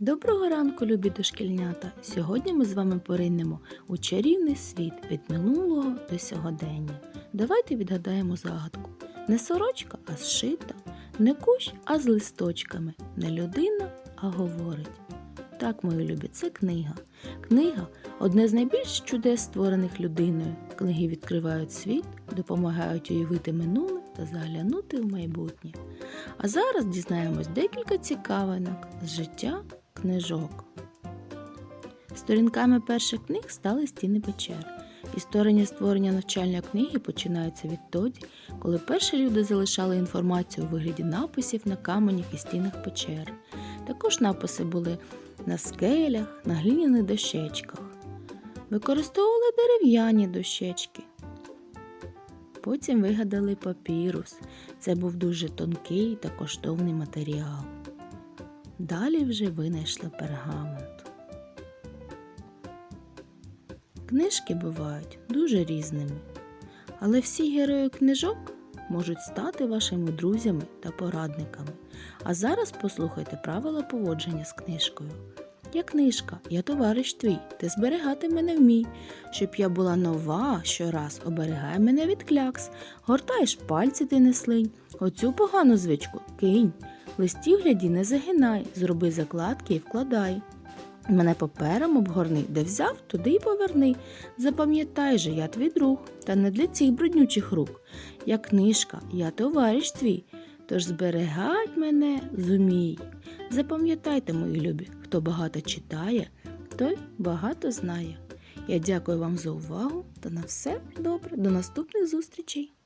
Доброго ранку, любі дошкільнята! Сьогодні ми з вами поринемо у чарівний світ від минулого до сьогодення. Давайте відгадаємо загадку. Не сорочка, а зшита, не кущ, а з листочками, не людина, а говорить. Так, мої любі, це книга. Книга одне з найбільш чудес, створених людиною. Книги відкривають світ, допомагають уявити минуле та заглянути в майбутнє. А зараз дізнаємось декілька цікавинок з життя книжок. Сторінками перших книг стали стіни печер. Історія створення навчальної книги починається відтоді, коли перші люди залишали інформацію у вигляді написів на каменях і стінах печер. Також написи були на скелях, на глиняних дощечках. Використовували дерев'яні дощечки. Потім вигадали папірус. Це був дуже тонкий та коштовний матеріал. Далі вже винайшли пергамент. Книжки бувають дуже різними, але всі герої книжок можуть стати вашими друзями та порадниками. А зараз послухайте правила поводження з книжкою. Я книжка, я товариш твій, ти зберігати мене вмій, щоб я була нова щораз, оберігай мене від клякс, гортаєш пальці ти не слинь, оцю погану звичку кинь, листів гляді не загинай, зроби закладки і вкладай. Мене папером обгорни, де взяв, туди й поверни. Запам'ятай же, я твій друг, та не для цих бруднючих рук. Я книжка, я товариш твій, тож зберігать мене зумій. Запам'ятайте, мої любі, хто багато читає, той багато знає. Я дякую вам за увагу та на все добре. До наступних зустрічей!